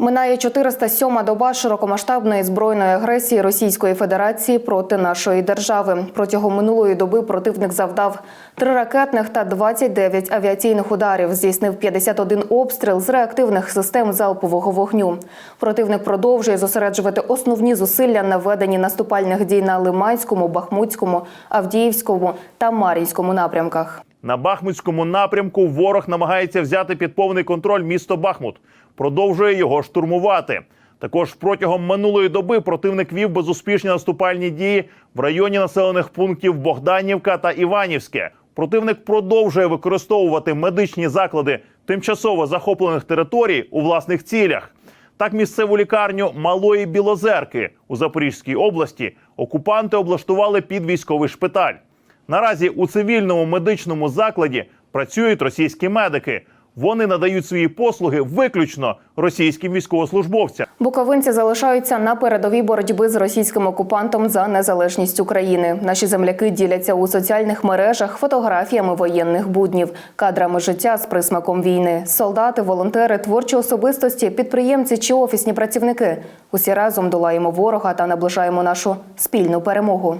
Минає 407-ма доба широкомасштабної збройної агресії Російської Федерації проти нашої держави. Протягом минулої доби противник завдав три ракетних та 29 авіаційних ударів. Здійснив 51 обстріл з реактивних систем залпового вогню. Противник продовжує зосереджувати основні зусилля на веденні наступальних дій на Лиманському, Бахмутському, Авдіївському та Мар'їнському напрямках. На Бахмутському напрямку ворог намагається взяти під повний контроль місто Бахмут, продовжує його штурмувати. Також протягом минулої доби противник вів безуспішні наступальні дії в районі населених пунктів Богданівка та Іванівське. Противник продовжує використовувати медичні заклади тимчасово захоплених територій у власних цілях. Так, місцеву лікарню Малої Білозерки у Запорізькій області окупанти облаштували під військовий шпиталь. Наразі у цивільному медичному закладі працюють російські медики. Вони надають свої послуги виключно російським військовослужбовцям. Буковинці залишаються на передовій боротьби з російським окупантом за незалежність України. Наші земляки діляться у соціальних мережах фотографіями воєнних буднів, кадрами життя з присмаком війни. Солдати, волонтери, творчі особистості, підприємці чи офісні працівники. Усі разом долаємо ворога та наближаємо нашу спільну перемогу.